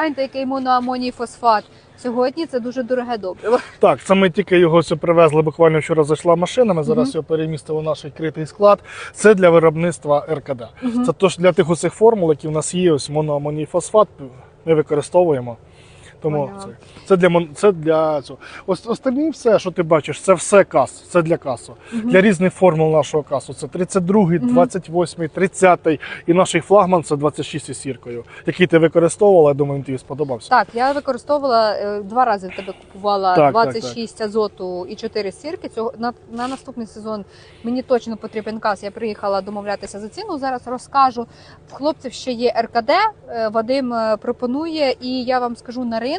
Гляньте, який моноамоній фосфат. Сьогодні це дуже дороге добриво. Так, це ми тільки його все привезли. Буквально вчора зайшла машина. Ми зараз Мгм. його перемістили в наш відкритий склад. Це для виробництва РКД. Мгм. Це тож для тих усіх формул, які в нас є. Ось моноамоній фосфат. Ми використовуємо. Тому це, це для мон- це для цього. Ось останні все, що ти бачиш, це все кас. Це для касу. Мгм. Для різних формул нашого касу. Це 32, Мгм. 28, 30 і наш флагман це 26 із сіркою, який ти використовувала. Я думаю, він тобі сподобався. Так, я використовувала е, два рази в тебе купувала Так, 26 азоту і 4 сірки. Цього на, на наступний сезон мені точно потрібен кас. Я приїхала домовлятися за ціну. Зараз розкажу. В хлопців ще є РКД. е, Вадим е, пропонує, і я вам скажу на ринку.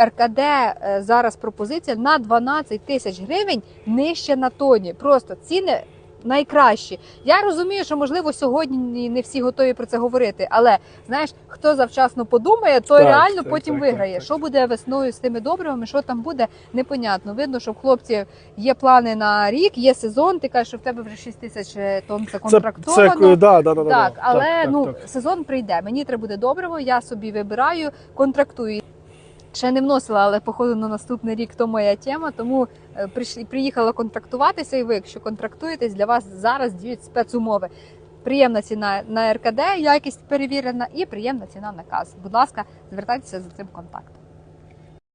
РКД е, зараз пропозиція на 12 тисяч гривень нижче на тоні. Просто ціни найкращі. Я розумію, що можливо сьогодні не всі готові про це говорити, але знаєш, хто завчасно подумає, той Так, реально так, потім так, виграє. так, так. Що буде весною з тими добривами, що там буде, непонятно. Видно, що в хлопців є плани на рік, є сезон. Ти кажеш, що в тебе вже 6 тисяч тонн це Це, контрактовано. це, да, да, да, да, Так, да. але так, ну так. сезон прийде. Мені треба буде добриво, я собі вибираю, контрактую. Ще не вносила, але походу на наступний рік то моя тема. Тому е, приїхала контрактуватися. І ви, якщо контрактуєтесь, для вас зараз діють спецумови. Приємна ціна на РКД, якість перевірена, і приємна ціна на каз. Будь ласка, звертайтеся за цим контактом.